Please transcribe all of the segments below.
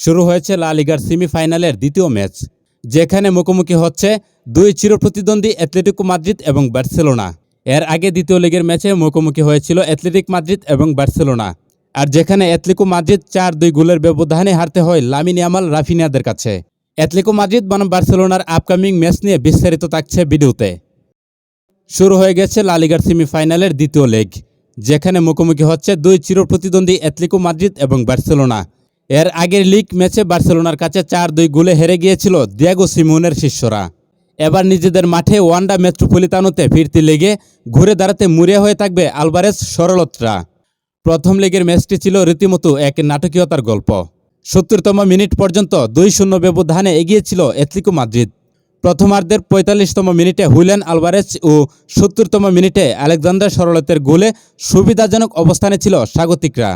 শুরু হয়েছে লা লিগার সেমিফাইনালের দ্বিতীয় ম্যাচ, যেখানে মুখোমুখি হচ্ছে দুই চিরপ্রতিদ্বন্দ্বী অ্যাথলেটিকো মাদ্রিদ এবং বার্সেলোনা। এর আগে দ্বিতীয় লিগের ম্যাচে মুখোমুখি হয়েছিল অ্যাথলেটিক মাদ্রিদ এবং বার্সেলোনা, আর যেখানে অ্যাথলেটিকো মাদ্রিদ চার দুই গোলের ব্যবধানে হারতে হয় লামিন ইয়ামাল রাফিনিয়াদের কাছে। অ্যাথলেটিকো মাদ্রিদ বনাম বার্সেলোনার আপকামিং ম্যাচ নিয়ে বিস্তারিত থাকছে ভিডিওতে। শুরু হয়ে গেছে লা লিগার সেমিফাইনালের দ্বিতীয় লেগ, যেখানে মুখোমুখি হচ্ছে দুই চিরপ্রতিদ্বন্দ্বী অ্যাথলেটিকো মাদ্রিদ এবং বার্সেলোনা এর আগের লিগ ম্যাচে বার্সেলোনার কাছে চার দুই গোলে হেরে গিয়েছিল দিয়াগো সিমোনের শিষ্যরা। এবার নিজেদের মাঠে ওয়ান্ডা মেট্রোপলিতানোতে ফিরতি লেগে ঘুরে দাঁড়াতে মুড়িয়া হয়ে থাকবে আলবারেস সরলতরা। প্রথম লেগের ম্যাচটি ছিল রীতিমতো এক নাটকীয়তার গল্প। সত্তরতম মিনিট পর্যন্ত দুই শূন্য ব্যবধানে এগিয়েছিল অ্যাথলেটিকো মাদ্রিদ। প্রথমার্ধের পঁয়তাল্লিশতম মিনিটে হুইলেন আলভারেজ ও সত্তরতম মিনিটে আলেকজান্ডার সরলতের গোলে সুবিধাজনক অবস্থানে ছিল স্বাগতিকরা।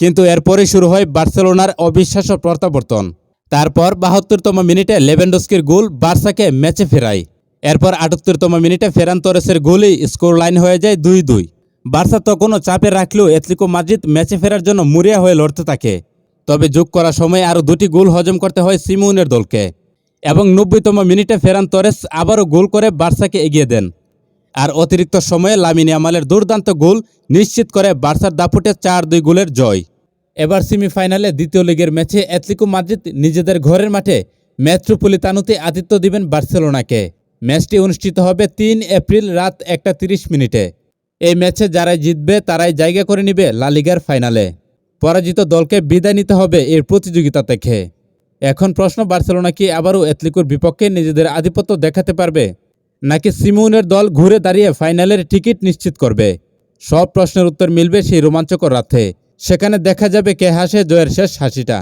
কিন্তু এরপরেই শুরু হয় বার্সেলোনার অবিশ্বাস্য প্রত্যাবর্তন। তারপর বাহাত্তরতম মিনিটে লেভেন্ডস্কির গোল বার্সাকে ম্যাচে ফেরায়। এরপর আটাত্তরতম মিনিটে ফেরান তোরেসের গোলই স্কোর লাইন হয়ে যায় দুই দুই। বার্সা তখনও চাপে রাখলেও এথলিকো মাদ্রিদ ম্যাচে ফেরার জন্য মুরিয়া হয়ে লড়তে থাকে। তবে যোগ করার সময় আরও দুটি গোল হজম করতে হয় সিমুনের দলকে। এবং নব্বইতম মিনিটে ফেরান তোরেস আবারও গোল করে বার্সাকে এগিয়ে দেন। আর অতিরিক্ত সময়ে লামিনী আমালের দুর্দান্ত গোল নিশ্চিত করে বার্সার দাপুটে চার দুই গোলের জয়। এবার সেমিফাইনালে দ্বিতীয় লিগের ম্যাচে অ্যাথলিকো মাদ্রিদ নিজেদের ঘরের মাঠে মেট্রোপলিতানুতে আতিথ্য দিবেন বার্সেলোনাকে। ম্যাচটি অনুষ্ঠিত হবে তিন এপ্রিল রাত একটা তিরিশ মিনিটে। এই ম্যাচে যারাই জিতবে, তারাই জায়গা করে নিবে লা লিগার ফাইনালে। পরাজিত দলকে বিদায় নিতে হবে এর প্রতিযোগিতা থেকে। এখন প্রশ্ন, বার্সেলোনা কি আবারও অ্যাথলিকোর বিপক্ষে নিজেদের আধিপত্য দেখাতে পারবে? নাকি সিমুনের দল ঘুরে দাঁড়িয়ে ফাইনালের টিকিট নিশ্চিত করবে? সব প্রশ্নের উত্তর মিলবে সেই রোমাঞ্চকর রাতে। সেখানে দেখা যাবে কে হাসে জয়ের শেষ হাসিটা।